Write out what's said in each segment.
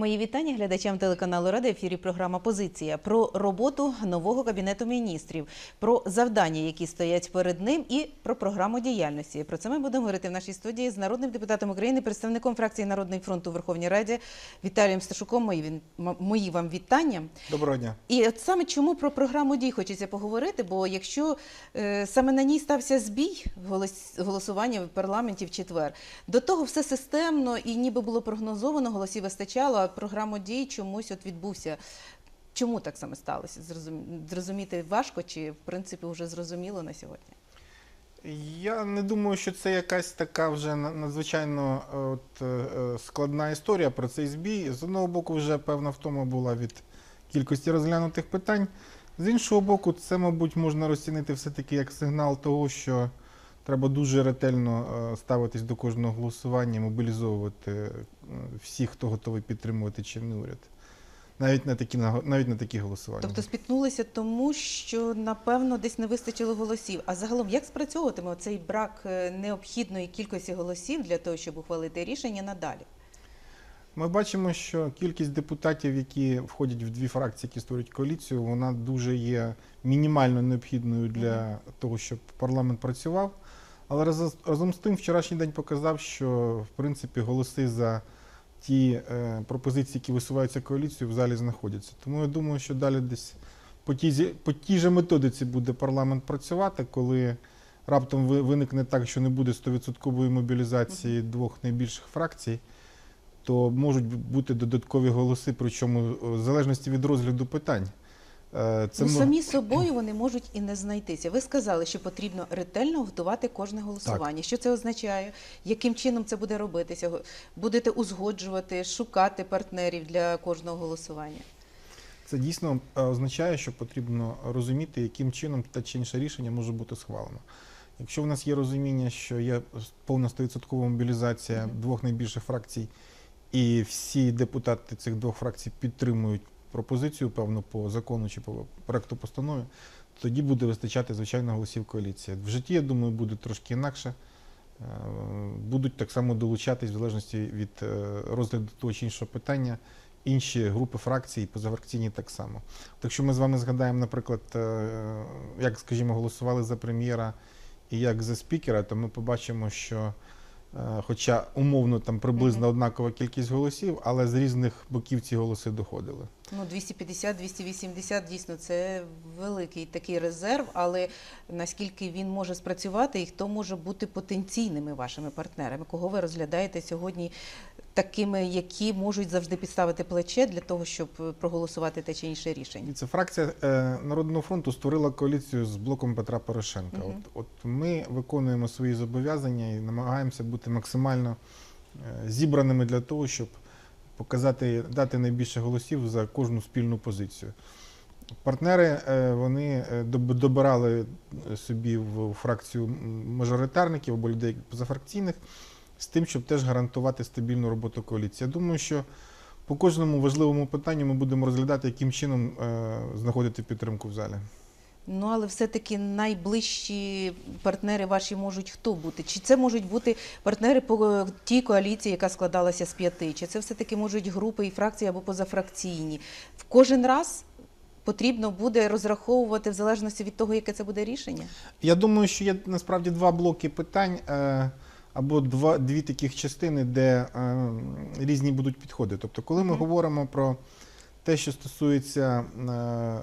Мої вітання глядачам телеканалу Рада. Ефірі програма Позиція про роботу нового кабінету міністрів, про завдання, які стоять перед ним, і про програму діяльності. Про це ми будемо говорити в нашій студії з народним депутатом України, представником фракції Народний фронт у Верховній Раді Віталієм Сташуком. Мої мої вам вітання. Доброго дня. І от саме чому про програму дій хочеться поговорити, бо якщо е, саме на ній стався збій голос, голосування в парламенті в четвер, до того все системно і ніби було прогнозовано, голосів вистачало, а програму дій чомусь от відбувся. Чому так саме сталося? Зрозуміти важко чи в принципі вже зрозуміло на сьогодні? Я не думаю, що це якась така вже надзвичайно е, от, е, е, складна історія про цей збій. З одного боку, вже певна втома була від кількості розглянутих питань. З іншого боку, це, мабуть, можна розцінити все-таки як сигнал того, що треба дуже ретельно е, ставитись до кожного голосування, мобілізовувати е, всіх, хто готовий підтримувати чинний уряд. Навіть на такі, навіть на такі голосування. Тобто спіткнулися тому, що напевно десь не вистачило голосів. А загалом як спрацьовуватиме цей брак е, необхідної кількості голосів для того, щоб ухвалити рішення надалі? Ми бачимо, що кількість депутатів, які входять в дві фракції, які створюють коаліцію, вона дуже є мінімально необхідною для того, щоб парламент працював. Але разом- разом з тим, вчорашній день показав, що в принципі голоси за ті е, пропозиції, які висуваються коаліцією, в залі знаходяться. Тому я думаю, що далі десь по тій, по тій же методиці буде парламент працювати, коли раптом виникне так, що не буде 100% мобілізації двох найбільших фракцій то можуть бути додаткові голоси, причому е, в залежності від розгляду питань. Е, Це ну, самі собою вони можуть і не знайтися. Ви сказали, що потрібно ретельно готувати кожне голосування. Що це означає? Яким чином це буде робитися? Будете узгоджувати, шукати партнерів для кожного голосування? це дійсно е, означає, що потрібно розуміти, яким чином те чи інше рішення може бути схвалено. Якщо в нас є розуміння, що є повна 100% мобілізація Мгм. двох найбільших фракцій, і всі депутати цих двох фракцій підтримують пропозицію, певно, по закону чи по проекту постанови, тоді буде вистачати, звичайно, голосів коаліції. В житті, я думаю, буде трошки інакше. Е, Будуть так само долучатись в залежності від е, розгляду того чи іншого питання. Інші групи фракцій, позафракційні так само. Так якщо ми з вами згадаємо, наприклад, е, як, скажімо, голосували за прем'єра і як за спікера, то ми побачимо, що хоча умовно там приблизно однакова кількість голосів, але з різних боків ці голоси доходили. Ну, 250-280 дійсно це великий такий резерв, але наскільки він може спрацювати і хто може бути потенційними вашими партнерами? Кого ви розглядаєте сьогодні такими, які можуть завжди підставити плече для того, щоб е, проголосувати те чи інше рішення? Це фракція е, Народного фронту створила коаліцію з блоком Петра Порошенка. Мгм. От, от ми виконуємо свої зобов'язання і намагаємося бути максимально е, зібраними для того, щоб показати, дати найбільше голосів за кожну спільну позицію. Партнери вони добирали собі в фракцію мажоритарників або людей позафракційних з тим, щоб теж гарантувати стабільну роботу коаліції. Я думаю, що по кожному важливому питанню ми будемо розглядати, яким чином е, знаходити підтримку в залі. Ну, але все-таки найближчі партнери ваші можуть хто бути? Чи це можуть бути партнери по е, тій коаліції, яка складалася з п'яти? Чи це все-таки можуть групи і фракції або позафракційні? В кожен раз потрібно буде розраховувати в залежності від того, яке це буде рішення? Я думаю, що є насправді два блоки питань е, або два, дві таких частини, де е, різні будуть підходи. Тобто, коли ми Мгм. говоримо про те, що стосується е,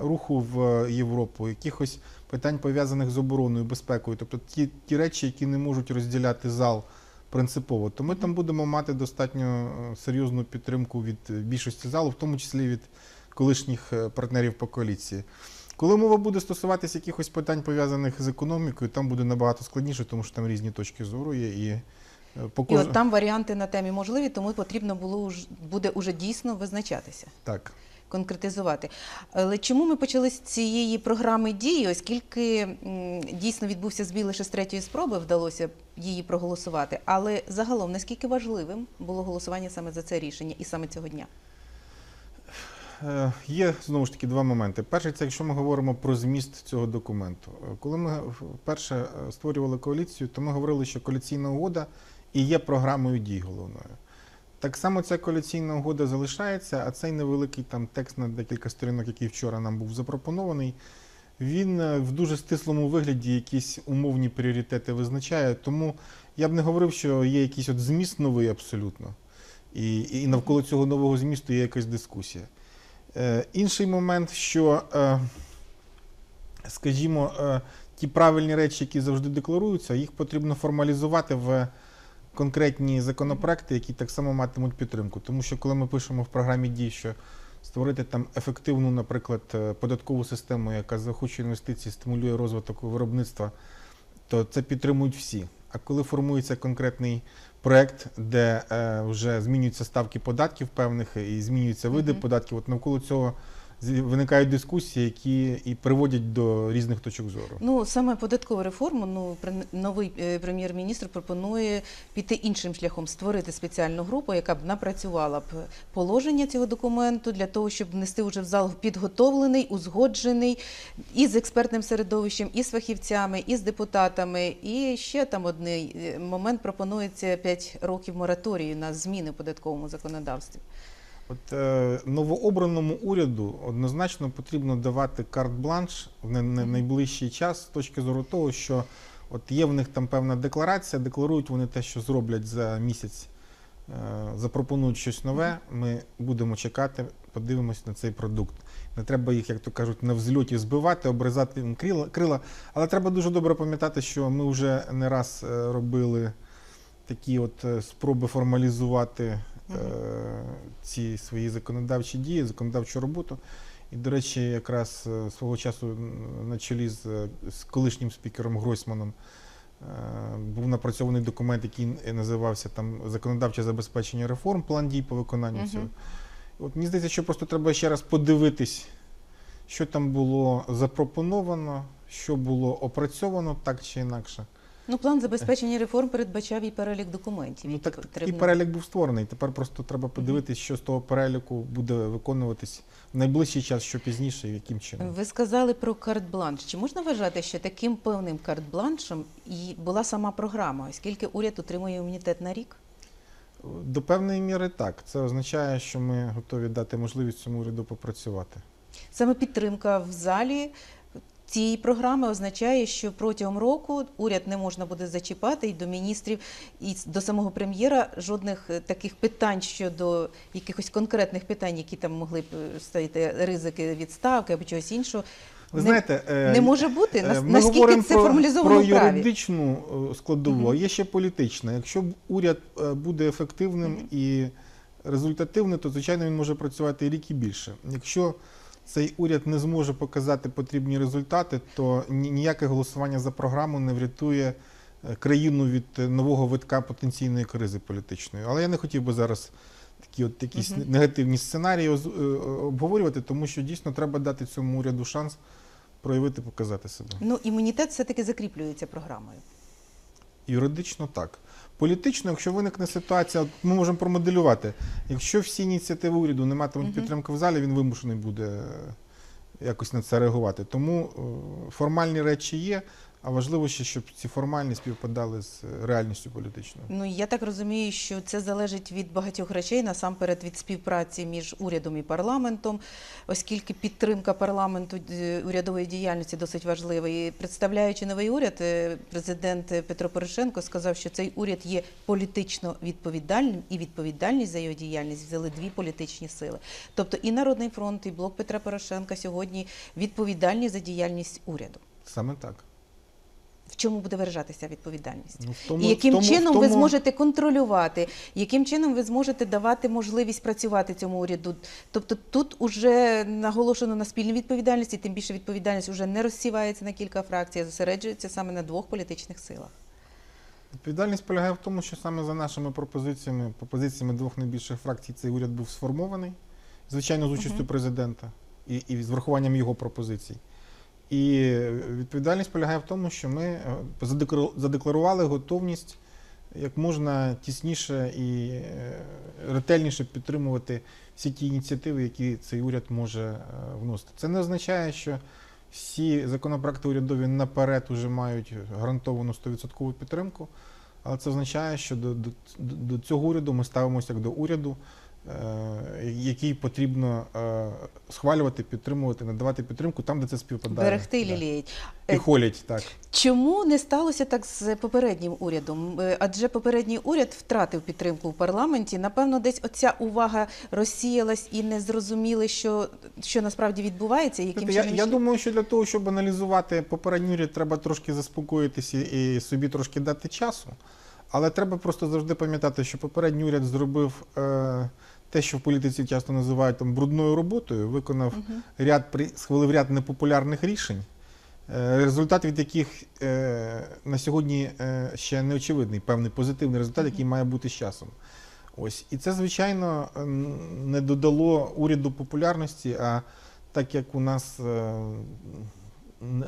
руху в Європу, якихось питань пов'язаних з обороною, безпекою, тобто ті, ті речі, які не можуть розділяти зал принципово, то ми там будемо мати достатньо е, серйозну підтримку від більшості залу, в тому числі від колишніх е, партнерів по коаліції. Коли мова буде стосуватися якихось питань пов'язаних з економікою, там буде набагато складніше, тому що там різні точки зору є і е, І от там варіанти на темі можливі, тому потрібно було уж- буде уже дійсно визначатися. так. конкретизувати. Але чому ми почали з цієї програми дії, оскільки дійсно відбувся збій лише з третьої спроби, вдалося її проголосувати. Але загалом наскільки важливим було голосування саме за це рішення і саме цього дня? Е, Є знову ж таки два моменти. Перший це якщо ми говоримо про зміст цього документу. Е, Коли ми вперше е, створювали коаліцію, то ми говорили, що коаліційна угода і є програмою дій головною. Так само ця коаліційна угода залишається, а цей невеликий там текст на декілька сторінок, який вчора нам був запропонований, він в дуже стислому вигляді якісь умовні пріоритети визначає. Тому я б не говорив, що є якийсь от зміст новий абсолютно. І, і навколо цього нового змісту є якась дискусія. Е, інший момент, що, е, скажімо, е, ті правильні речі, які завжди декларуються, їх потрібно формалізувати в конкретні законопроекти, які так само матимуть підтримку. Тому що коли ми пишемо в програмі дій, що створити там ефективну, наприклад, податкову систему, яка заохочує інвестиції, стимулює розвиток виробництва, то це підтримують всі. А коли формується конкретний проект, де е, вже змінюються ставки податків певних і змінюються види Мгм. податків, от навколо цього виникають дискусії, які і приводять до різних точок зору. Ну саме податкову реформу. Ну новий е, прем'єр-міністр пропонує піти іншим шляхом, створити спеціальну групу, яка б напрацювала б положення цього документу для того, щоб внести вже в зал підготовлений, узгоджений і з експертним середовищем, і з фахівцями, і з депутатами. І ще там одний е, момент пропонується 5 років мораторію на зміни в податковому законодавстві. От е, новообраному уряду однозначно потрібно давати карт-бланш в най- най- найближчий час з точки зору того, що от є в них там певна декларація, декларують вони те, що зроблять за місяць, е, запропонують щось нове. Ми будемо чекати, подивимось на цей продукт. Не треба їх, як то кажуть, на взльоті збивати, обрізати їм крила, крила. Але треба дуже добре пам'ятати, що ми вже не раз е, робили такі от е, спроби формалізувати. Е, ці свої законодавчі дії, законодавчу роботу. І, до речі, якраз е, свого часу на чолі з, е, з колишнім спікером Гройсманом е, був напрацьований документ, який називався там Законодавче забезпечення реформ, план дій по виконанню цього. От мені здається, що просто треба ще раз подивитись, що там було запропоновано, що було опрацьовано так чи інакше. Ну, план забезпечення реформ передбачав і перелік документів. Ну так потрібно перелік був створений. Тепер просто треба подивитись, що з того переліку буде виконуватись в найближчий час, що пізніше і яким чином. Ви сказали про карт-бланш. Чи можна вважати, що таким певним карт-бланшем і була сама програма, оскільки уряд отримує імунітет на рік? До певної міри так. Це означає, що ми готові дати можливість цьому уряду попрацювати. Саме підтримка в залі цієї програми означає, що протягом року уряд не можна буде зачіпати і до міністрів, і до самого прем'єра жодних е, таких питань щодо якихось конкретних питань, які там могли б е, стояти ризики відставки або чогось іншого. Ви знаєте, е, не може бути. ми Наскільки говоримо це про, формалізовано про юридичну складову, а є ще політична. Якщо уряд буде ефективним Мгм. і результативним, то звичайно він може працювати і рік і більше. Якщо цей уряд не зможе показати потрібні результати, то ніяке голосування за програму не врятує е, країну від е, нового витка потенційної кризи політичної. Але я не хотів би зараз такі от якісь Мгм. негативні сценарії е, обговорювати, тому що дійсно треба дати цьому уряду шанс проявити, показати себе. Ну, імунітет все-таки закріплюється програмою. Юридично так. Політично, якщо виникне ситуація, ми можемо промоделювати. Якщо всі ініціативи уряду не матимуть Мгм. підтримки в залі, він вимушений буде е, якось на це реагувати. Тому е, формальні речі є, а важливо ще, щоб ці формальні співпадали з е, реальністю політичною. Ну я так розумію, що це залежить від багатьох речей, насамперед від співпраці між урядом і парламентом, оскільки підтримка парламенту е, урядової діяльності досить важлива. І представляючи новий уряд, е, президент Петро Порошенко сказав, що цей уряд є політично відповідальним, і відповідальність за його діяльність взяли дві політичні сили. Тобто і Народний фронт, і блок Петра Порошенка сьогодні відповідальні за діяльність уряду. Саме так. В чому буде виражатися відповідальність? Ну, в тому- І яким в тому- в чином ви зможете контролювати, яким чином ви зможете давати можливість працювати цьому уряду? Тобто тут уже наголошено на спільній відповідальності, тим більше відповідальність вже не розсівається на кілька фракцій, а зосереджується саме на двох політичних силах. Відповідальність полягає в тому, що саме за нашими пропозиціями, пропозиціями двох найбільших фракцій, цей уряд був сформований, звичайно, з участю Мгм. президента президента і, і з врахуванням його пропозицій. І відповідальність полягає в тому, що ми е, задекларували готовність як можна тісніше і е, ретельніше підтримувати всі ті ініціативи, які цей уряд може е, вносити. Це не означає, що всі законопроекти урядові наперед вже мають гарантовану 100% підтримку. Але це означає, що до, до, до цього уряду ми ставимося як до уряду, який потрібно е, схвалювати, підтримувати, надавати підтримку там, де це співпадає. Берегти і ліліють. І холять, так. Чому не сталося так з попереднім урядом? Е, Адже попередній уряд втратив підтримку в парламенті. Напевно, десь оця увага розсіялась і не зрозуміли, що, що насправді відбувається, яким Знаєте, я, я думаю, що для того, щоб аналізувати попередній уряд, треба трошки заспокоїтися і собі трошки дати часу. Але треба просто завжди пам'ятати, що попередній уряд зробив е, те, що в політиці часто називають там брудною роботою, виконав Мгм. ряд схвалив ряд непопулярних рішень, е, результат від яких е, на сьогодні е, ще не очевидний, певний позитивний результат, який має бути з часом. Ось і це, звичайно, не додало уряду популярності. А так як у нас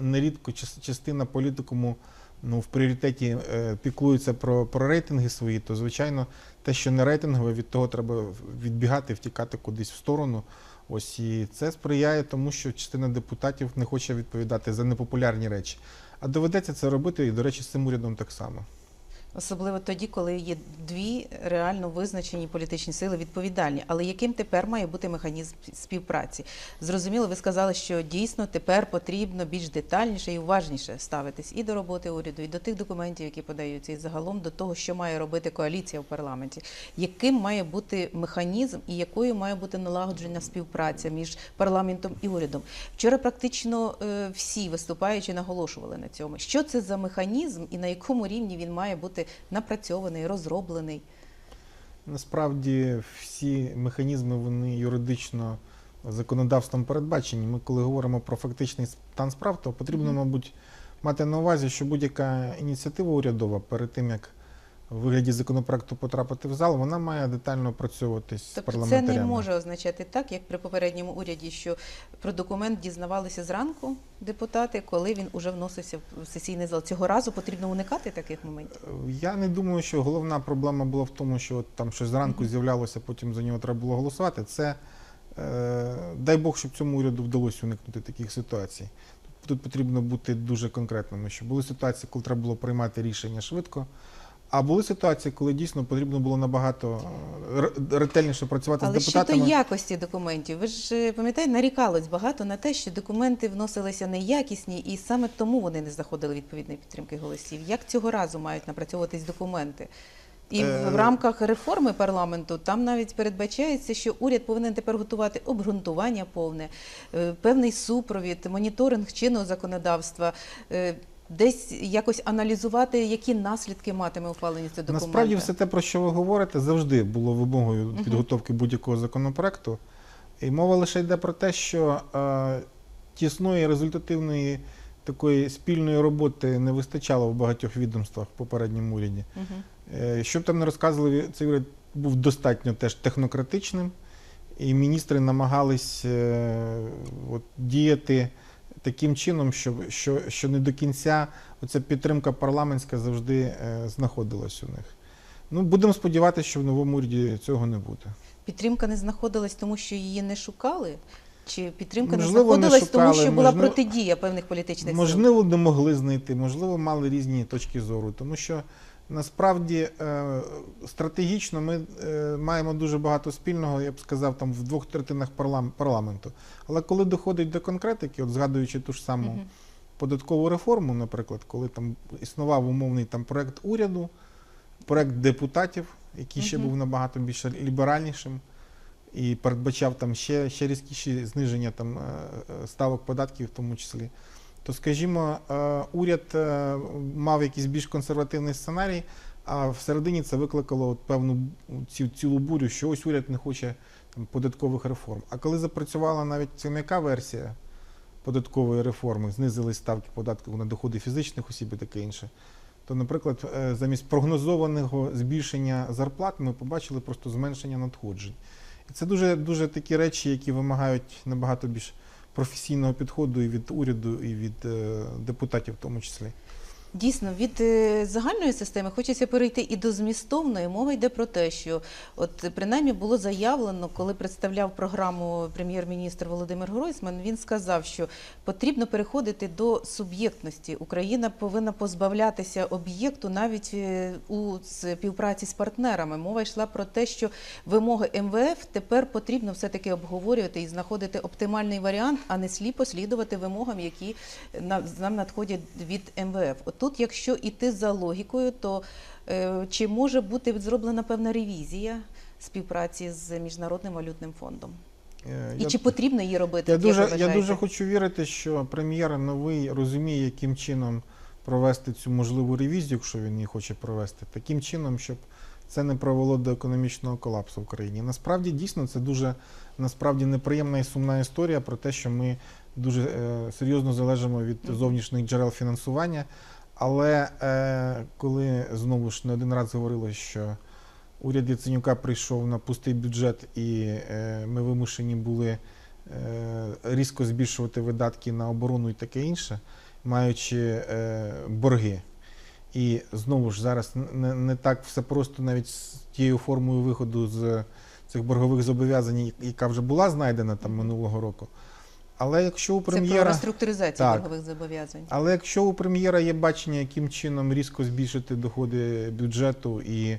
нерідко частина політикуму ну, в пріоритеті піклується про, про рейтинги свої, то звичайно те, що не рейтингове, від того треба відбігати, втікати кудись в сторону. Ось і це сприяє тому, що частина депутатів не хоче відповідати за непопулярні речі. А доведеться це робити, і, до речі, з цим урядом так само. Особливо тоді, коли є дві реально визначені політичні сили відповідальні. Але яким тепер має бути механізм співпраці? Зрозуміло, ви сказали, що дійсно тепер потрібно більш детальніше і уважніше ставитись і до роботи уряду, і до тих документів, які подаються, і загалом до того, що має робити коаліція в парламенті. Яким має бути механізм і якою має бути налагоджена співпраця між парламентом і урядом? Вчора практично е, всі виступаючи наголошували на цьому. Що це за механізм і на якому рівні він має бути напрацьований, розроблений? Насправді всі механізми вони юридично законодавством передбачені. Ми, коли говоримо про фактичний стан справ, то потрібно, мабуть, мати на увазі, що будь-яка ініціатива урядова перед тим, як вигляді законопроекту потрапити в зал, вона має детально опрацьовуватись з Тобто це не може означати так, як при попередньому уряді, що про документ дізнавалися зранку депутати, коли він уже вносився в сесійний зал. Цього разу потрібно уникати таких моментів. Я не думаю, що головна проблема була в тому, що от там щось зранку Мгм. з'являлося, потім за нього треба було голосувати. Це е, дай Бог, щоб цьому уряду вдалося уникнути таких ситуацій. Тут потрібно бути дуже конкретними, що були ситуації, коли треба було приймати рішення швидко. А були ситуації, коли дійсно потрібно було набагато е, ретельніше працювати Але з щодо якості документів, ви ж е, пам'ятаєте, нарікалось багато на те, що документи вносилися неякісні, і саме тому вони не знаходили відповідної підтримки голосів. Як цього разу мають напрацьовуватись документи? І в- Е, рамках реформи парламенту там навіть передбачається, що уряд повинен тепер готувати обґрунтування повне, певний супровід, моніторинг чинного законодавства. Десь якось аналізувати, які наслідки матиме ухвалення цього документа. Насправді, все те, про що ви говорите, завжди було вимогою підготовки будь-якого законопроекту. І мова лише йде про те, що е, тісної результативної такої спільної роботи не вистачало в багатьох відомствах в попередньому уряді. Е, Щоб там не розказували, цей уряд був достатньо теж технократичним, і міністри намагались е, от, діяти таким чином, щоб, що, що не до кінця оця підтримка парламентська завжди е, знаходилась у них. Ну, будемо сподіватися, що в новому уряді цього не буде. Підтримка не знаходилась, тому що її не шукали? Чи підтримка Можливо, не не знаходилась, тому шукали, що була протидія певних політичних сил? Можливо, не могли знайти, можливо, мали різні точки зору, тому що насправді е, стратегічно ми е, маємо дуже багато спільного, я б сказав, там в двох третинах парламенту. Але коли доходить до конкретики, от згадуючи ту ж саму податкову реформу, наприклад, коли там існував умовний там проект уряду, проект депутатів, який ще був набагато більш ліберальнішим. І передбачав там ще, ще різкіші зниження там, е, ставок податків, в тому числі. То, скажімо, е, уряд е, мав якийсь більш консервативний сценарій, а всередині це викликало от певну цю, цілу бурю, що ось уряд не хоче там, податкових реформ. А коли запрацювала навіть м'яка версія податкової реформи, знизились ставки податків на доходи фізичних осіб і таке інше, то, наприклад, е, замість прогнозованого збільшення зарплат ми побачили просто зменшення надходжень. І це дуже, дуже такі речі, які вимагають набагато більш професійного підходу і від уряду, і від е, депутатів в тому числі. Дійсно, від е, загальної системи хочеться перейти і до змістовної. Мова йде про те, що от е, принаймні було заявлено, коли представляв програму прем'єр-міністр Володимир Гройсман, він сказав, що потрібно переходити до суб'єктності. Україна повинна позбавлятися об'єкту навіть е, у співпраці з партнерами. Мова йшла про те, що вимоги МВФ тепер потрібно все-таки обговорювати і знаходити оптимальний варіант, а не сліпо слідувати вимогам, які нам надходять від МВФ. От тут, якщо йти за логікою, то е, чи може бути зроблена певна ревізія співпраці з Міжнародним валютним фондом? Е, І я- чи потрібно її робити? Я дуже, я дуже хочу вірити, що прем'єр новий розуміє, яким чином провести цю можливу ревізію, якщо він її хоче провести, таким чином, щоб це не привело до економічного колапсу в країні. Насправді дійсно це дуже насправді неприємна і сумна історія про те, що ми дуже е, серйозно залежимо від зовнішніх джерел фінансування. Але е, коли знову ж не один раз говорилось, що уряд Яценюка прийшов на пустий бюджет, і е, ми вимушені були е, різко збільшувати видатки на оборону і таке інше, маючи е, борги. І знову ж зараз не, не так все просто навіть з тією формою виходу з цих боргових зобов'язань, яка вже була знайдена там минулого року. Але якщо у Це про прем'єра. реструктуризацію боргових зобов'язань. Але якщо у прем'єра є бачення, яким чином різко збільшити доходи бюджету і,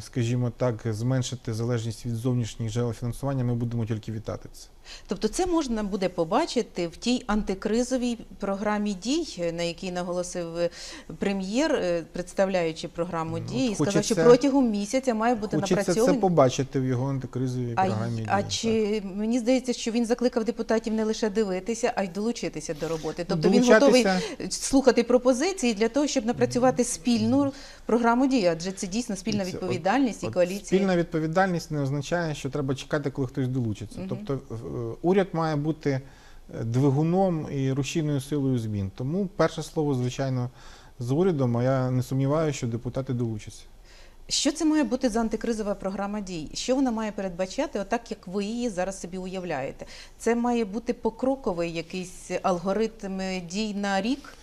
скажімо так, зменшити залежність від зовнішніх джерел фінансування, ми будемо тільки вітати це. Тобто це можна буде побачити в тій антикризовій програмі дій, на якій наголосив е, прем'єр, е, представляючи програму Ну, дій, і сказав, що протягом місяця має бути Хочеться це побачити в його антикризовій програмі. а дій, чи мені здається, що він закликав депутатів не лише дивитися, а й долучитися до роботи? Тобто він готовий слухати пропозиції для того, щоб напрацювати спільну програму дій, адже це дійсно спільна От- відповідальність і коаліція. Спільна відповідальність не означає, що треба чекати, коли хтось долучиться. Тобто е, уряд має бути е, двигуном і рушійною силою змін. Тому перше слово, звичайно, з урядом, а я не сумніваюся, що депутати долучаться. Що це має бути за антикризова програма дій? Що вона має передбачати, отак як ви її зараз собі уявляєте? Це має бути покроковий якийсь алгоритм дій на рік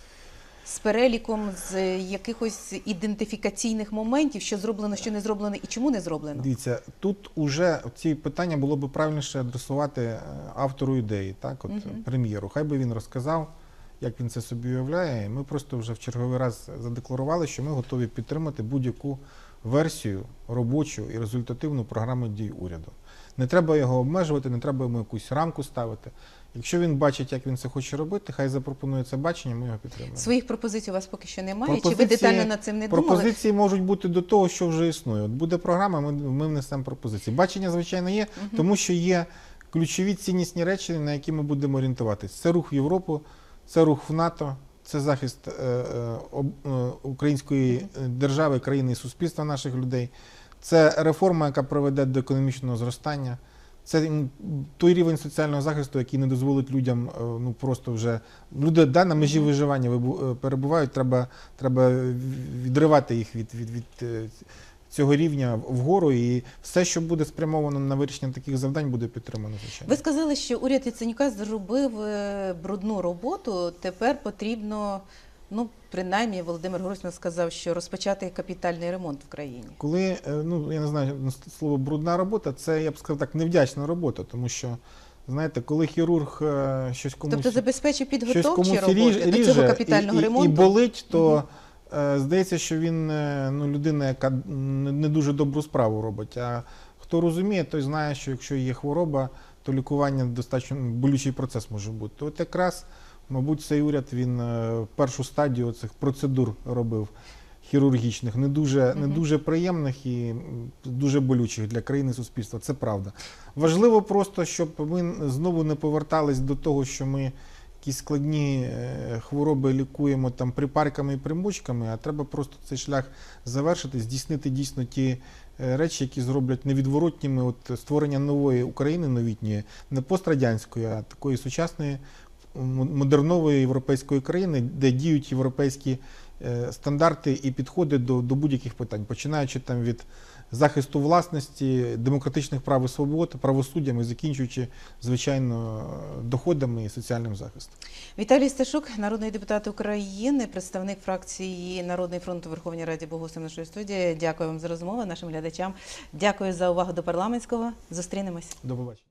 з переліком з якихось ідентифікаційних моментів, що зроблено, що не зроблено і чому не зроблено. Дивіться, тут уже ці питання було б правильніше адресувати е, автору ідеї, так, от Мгм. прем'єру. Хай би він розказав, як він це собі уявляє. Ми просто вже в черговий раз задекларували, що ми готові підтримати будь-яку версію робочу і результативну програму дій уряду. Не треба його обмежувати, не треба йому якусь рамку ставити. Якщо він бачить, як він це хоче робити, хай запропонує це бачення, ми його підтримуємо. Своїх пропозицій у вас поки що немає. Чи ви детально над цим не думали? Пропозиції можуть бути до того, що вже існує. От буде програма, ми, ми внесемо пропозиції. Бачення, звичайно, є, Мгм. тому що є ключові ціннісні речі, на які ми будемо орієнтуватись. Це рух в Європу, це рух в НАТО, це захист е, е, е, української держави, країни і суспільства наших людей. Це реформа, яка приведе до економічного зростання. Це той рівень соціального захисту, який не дозволить людям е, ну просто вже люди да, на межі виживання е, перебувають. Треба, треба відривати їх від, від, від е, цього рівня вгору, і все, що буде спрямовано на вирішення таких завдань, буде підтримано. Звичайно. Ви сказали, що уряд Яценюка зробив брудну роботу. Тепер потрібно, ну принаймні, Володимир Гройсман сказав, що розпочати капітальний ремонт в країні. Коли е, ну я не знаю слово брудна робота, це я б сказав так невдячна робота, тому що знаєте, коли хірург е, щось комусь Тобто забезпечив підготовчі роботи ріж, до ріже цього капітального і, і, ремонту. і болить, то е, здається, що він ну, людина, яка не, не дуже добру справу робить. А хто розуміє, той знає, що якщо є хвороба, то лікування достатньо болючий процес може бути. От якраз, мабуть, цей уряд він е, першу стадію цих процедур робив. Хірургічних, не дуже, не дуже приємних і дуже болючих для країни і суспільства. Це правда. Важливо просто, щоб ми знову не повертались до того, що ми якісь складні е, хвороби лікуємо там припарками і примочками, а треба просто цей шлях завершити, здійснити дійсно ті е, речі, які зроблять невідворотніми от створення нової України новітньої, не пострадянської, а такої сучасної модернової європейської країни, де діють європейські е, стандарти і підходи до, до будь-яких питань, починаючи там від захисту власності, демократичних прав і свобод, правосуддям і закінчуючи, звичайно, доходами і соціальним захистом. Віталій Сташук, народний депутат України, представник фракції Народний фронт у Верховній Раді Богусин нашої студії. Дякую вам за розмову, нашим глядачам. Дякую за увагу до парламентського. Зустрінемось. До побачення.